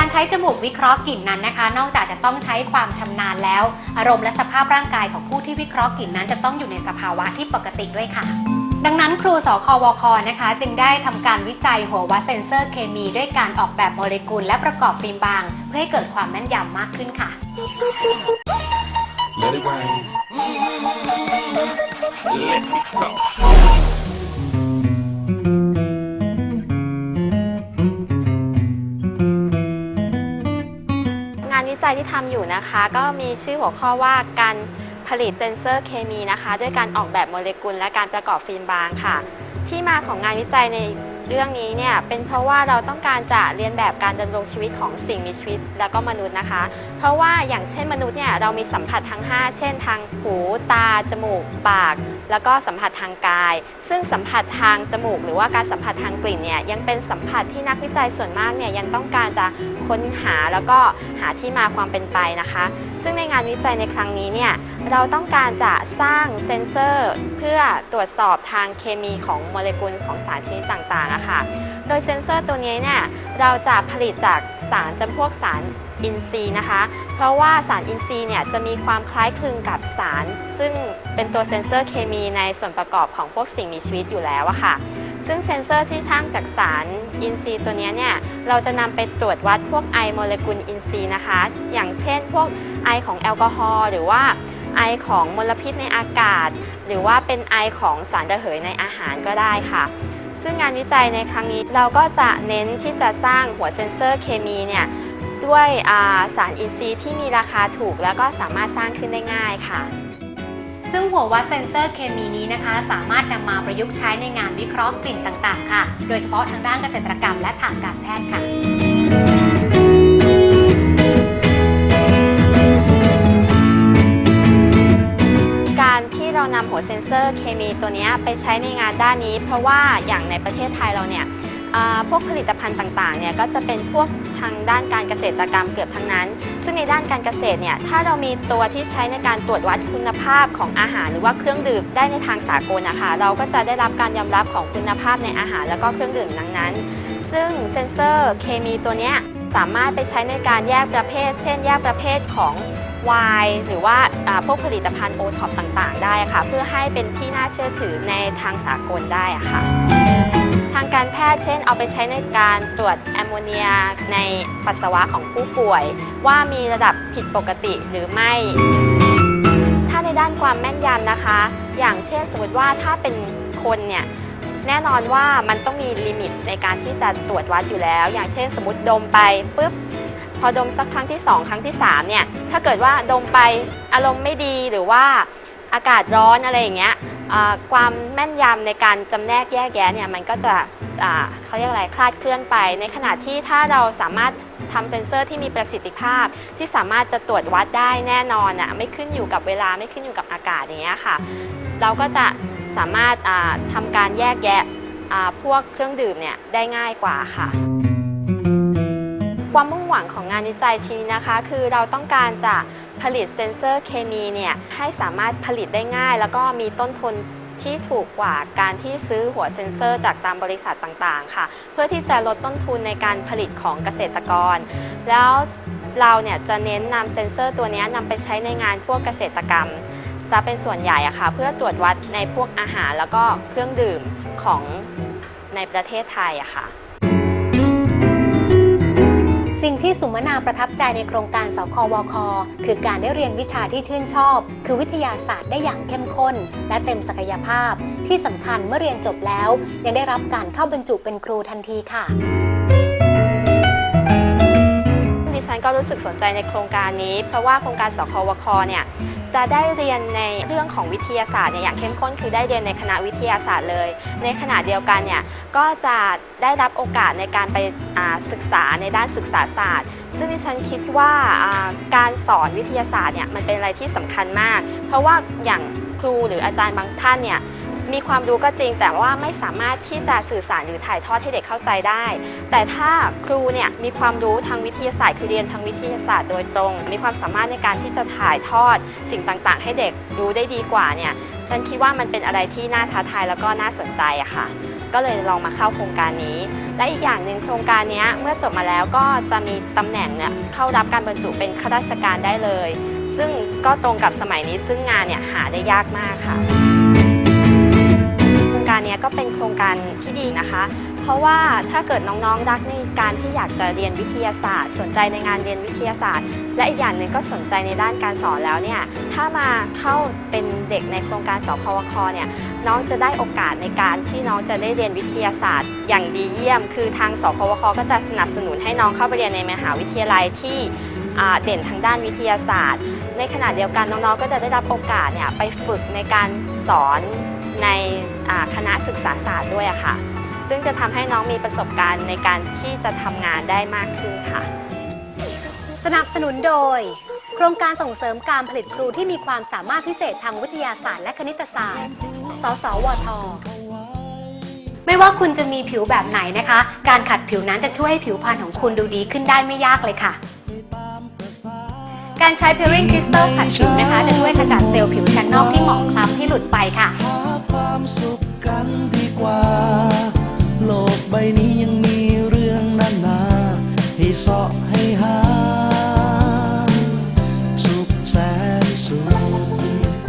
การใช้จมูกวิเคราะห์กลิ่นนั้นนะคะ นอกจากจะต้องใช้ความชำนาญแล้ว อารมณ์และสภาพร่างกายของผู้ที่วิเคราะห์กลิ่นนั้น จะต้องอยู่ในสภาวะที่ปกติด้วยค่ะ ดังนั้นครูสควคนะคะ จึงได้ทำการวิจัยหัววัดเซนเซอร์เคมี ด้วยการออกแบบโมเลกุลและประกอบฟิล์มบาง เพื่อให้เกิดความแม่นยำมากขึ้นค่ะ Let it rain. Let it fall. จัยที่ทำอยู่นะคะ ก็มีชื่อหัวข้อว่าการผลิตเซนเซอร์เคมีนะคะ ด้วยการออกแบบโมเลกุล และการประกอบฟิล์มบางค่ะ ที่มาของงานวิจัยในเรื่องนี้เนี่ยเป็นเพราะว่าเราต้องการจะเรียนแบบการดำรงชีวิตของสิ่งมีชีวิตและก็มนุษย์นะคะ เพราะว่าอย่างเช่นมนุษย์เนี่ยเรามีสัมผัสทั้ง 5 เช่น ทางหู ตา จมูก ปาก แล้วก็สัมผัสทางกาย ซึ่งสัมผัสทางจมูก หรือว่าการสัมผัสทางกลิ่นเนี่ยยังเป็นสัมผัสที่นักวิจัยส่วนมากเนี่ยยังต้องการจะค้นหาแล้วก็หาที่มาความเป็นไปนะคะ ซึ่งในงานวิจัยในครั้งนี้เนี่ยเราต้องการจะสร้างเซนเซอร์ เพื่อตรวจสอบทางเคมีของโมเลกุลของสารชนิดต่างๆอะคะโดยเซนเซอร์ตัวนี้เนี่ยเราจะผลิตจากสารจำพวกสาร อินทรีย์นะคะ เพราะว่าสารอินทรีย์เนี่ยจะมีความคล้ายคลึงกับสาร ซึ่งเป็นตัวเซนเซอร์เคมีในส่วนประกอบของพวกสิ่งมีชีวิตอยู่แล้วอะค่ะ ซึ่งเซนเซอร์ที่ทั้งจากสารอินทรีย์ตัวเนี้ยเนี่ยเราจะนำไปตรวจวัดพวกไอโมเลกุลอินทรีย์นะคะ อย่างเช่นพวกไอของแอลกอฮอล์หรือว่าไอของมลพิษในอากาศ หรือว่าเป็นไอของสารระเหยในอาหารก็ได้ค่ะ ซึ่งงานวิจัยในครั้งนี้เราก็จะเน้นที่จะสร้างหัวเซนเซอร์เคมีเนี่ย ด้วยอ่าสารอินทรีย์ที่มีราคาถูก แล้วก็สามารถสร้างขึ้นได้ง่ายค่ะ ซึ่งหัววัดเซนเซอร์เคมีนี้นะคะ สามารถนำมาประยุกต์ใช้ในงานวิเคราะห์กลิ่นต่างๆ ค่ะ โดยเฉพาะทางด้านเกษตรกรรมและทางการแพทย์ค่ะการที่เรานำหัวเซนเซอร์เคมีตัวเนี้ยไปใช้ในงานด้านนี้ เพราะว่าอย่างในประเทศไทยเราเนี่ยอ่า พวกผลิตภัณฑ์ต่างๆเนี่ยก็จะเป็นพวกทางด้านการเกษตรกรรมเกือบทั้งนั้น ซึ่งในด้านการเกษตรเนี่ยถ้าเรามีตัวที่ใช้ในการตรวจวัดคุณภาพของอาหาร หรือว่าเครื่องดื่มได้ในทางสากลนะคะเราก็จะได้รับการยอมรับของคุณภาพในอาหาร แล้วก็เครื่องดื่มนั้นๆ ซึ่งเซนเซอร์เคมีตัวเนี้ยสามารถไปใช้ในการแยกประเภท เช่น แยกประเภทของวายหรือว่าาพวกผลิตภัณฑ์โอท็อปต่างๆ ได้ค่ะ เพื่อให้เป็นที่น่าเชื่อถือในทางสากลได้ค่ะางการแพทย์ เช่น เอาไปใช้ในการตรวจแอมโมเนียในปัสสาวะของผู้ป่วย ว่ามีระดับผิดปกติหรือไม่ ถ้าในด้านความแม่นยำนะคะ อย่างเช่นสมมติว่าถ้าเป็นคนเนี่ยแน่นอนว่ามันต้องมีลิมิตในการที่จะตรวจวัดอยู่แล้ว อย่างเช่น สมมติดมไปปุ๊บพอดมสักครั้งที่ 2 ครั้งที่3เนี่ยถ้าเกิดว่าดมไปอารมณ์ไม่ดีหรือว่าอากาศร้อนอะไรอย่างเงี้ย ความแม่นยำในการจำแนกแยกแยะเนี่ยมันก็จะเขาเรียกอะไรคลาดเคลื่อนไป ในขณะที่ถ้าเราสามารถทำเซ็นเซอร์ที่มีประสิทธิภาพ ที่สามารถจะตรวจวัดได้แน่นอนอะไม่ขึ้นอยู่กับเวลาไม่ขึ้นอยู่กับอากาศอย่างเงี้ยค่ะ เราก็จะสามารถอ่าทำการแยกแยะพวกเครื่องดื่มเนี่ยได้ง่ายกว่าค่ะความมุ่งหวังของงานวิจัยชิ้นนี้นะคะ คือเราต้องการจะ ผลิตเซนเซอร์เคมีเนี่ยให้สามารถผลิตได้ง่าย แล้วก็มีต้นทุนที่ถูกกว่าการที่ซื้อหัวเซนเซอร์จากตามบริษัทต่างๆ ค่ะ เพื่อที่จะลดต้นทุนในการผลิตของเกษตรกร แล้วเราเนี่ยจะเน้นนำเซนเซอร์ตัวนี้นำไปใช้ในงานพวกเกษตรกรรมซะเป็นส่วนใหญ่อะค่ะ เพื่อตรวจวัดในพวกอาหารแล้วก็เครื่องดื่มของในประเทศไทยอะค่ะ ที่สุมนาประทับใจในโครงการสควค คือการได้เรียนวิชาที่ชื่นชอบ คือวิทยาศาสตร์ได้อย่างเข้มข้น และเต็มศักยภาพ ที่สำคัญเมื่อเรียนจบแล้ว ยังได้รับการเข้าบรรจุเป็นครูทันทีค่ะ ฉันก็รู้สึกสนใจในโครงการนี้ เพราะว่าโครงการสควคเนี่ยจะได้เรียนในเรื่องของวิทยาศาสตร์เนี่ยอย่างเข้มข้นคือได้เรียนในคณะวิทยาศาสตร์เลย ในขณะเดียวกันเนี่ยก็จะได้รับโอกาสในการไปศึกษาในด้านศึกษาศาสตร์ ซึ่งดิฉันคิดว่าอ่าการสอนวิทยาศาสตร์เนี่ยมันเป็นอะไรที่สำคัญมาก เพราะว่าอย่างครูหรืออาจารย์บางท่านเนี่ย มีความรู้ก็จริง แต่ว่าไม่สามารถที่จะสื่อสารหรือถ่ายทอดให้เด็กเข้าใจได้ แต่ถ้าครูเนี่ยมีความรู้ทางวิทยาศาสตร์คือเรียนทางวิทยาศาสตร์โดยตรง มีความสามารถในการที่จะถ่ายทอดสิ่งต่างๆ ให้เด็กรู้ได้ดีกว่าเนี่ยฉันคิดว่ามันเป็นอะไรที่น่าท้าทายแล้วก็น่าสนใจอะค่ะ ก็เลยลองมาเข้าโครงการนี้ และอีกอย่างหนึ่งโครงการนี้เมื่อจบมาแล้วก็จะมีตำแหน่งเนี่ยเข้ารับการบรรจุเป็นข้าราชการได้เลย ซึ่งก็ตรงกับสมัยนี้ซึ่งงานเนี่ยหาได้ยากมากค่ะ การนี้ก็เป็นโครงการที่ดีนะคะ เพราะว่าถ้าเกิดน้องๆรักในการที่อยากจะเรียนวิทยาศาสตร์ สนใจในงานเรียนวิทยาศาสตร์ และอีกอย่างหนึ่งก็สนใจในด้านการสอนแล้วเนี่ยถ้ามาเข้าเป็นเด็กในโครงการสควคเนี่ยน้องจะได้โอกาสในการที่น้องจะได้เรียนวิทยาศาสตร์ อย่างดีเยี่ยม คือทางสควคก็จะสนับสนุนให้น้องเข้าไปเรียนในมหาวิทยาลัยที่เด่นทางด้านวิทยาศาสตร์ ในขณะเดียวกันน้องๆ ก็จะได้รับโอกาสเนี่ยไปฝึกในการสอน ในคณะศึกษาศาสตร์ด้วยค่ะ ซึ่งจะทำให้น้องมีประสบการณ์ในการที่จะทำงานได้มากขึ้นค่ะ สนับสนุนโดย โครงการส่งเสริมการผลิตครูที่มีความสามารถพิเศษทางวิทยาศาสตร์และคณิตศาสตร์ สสวท ไม่ว่าคุณจะมีผิวแบบไหนนะคะ การขัดผิวนั้นจะช่วยให้ผิวพรรณของคุณดูดีขึ้นได้ไม่ยากเลยค่ะการใช้ Peeling Crystal ขัดผิวนะคะ จะช่วยขจัดเซลล์ผิวชั้นนอกที่หมองคล้ำให้หลุดไปค่ะ ความสุขกัน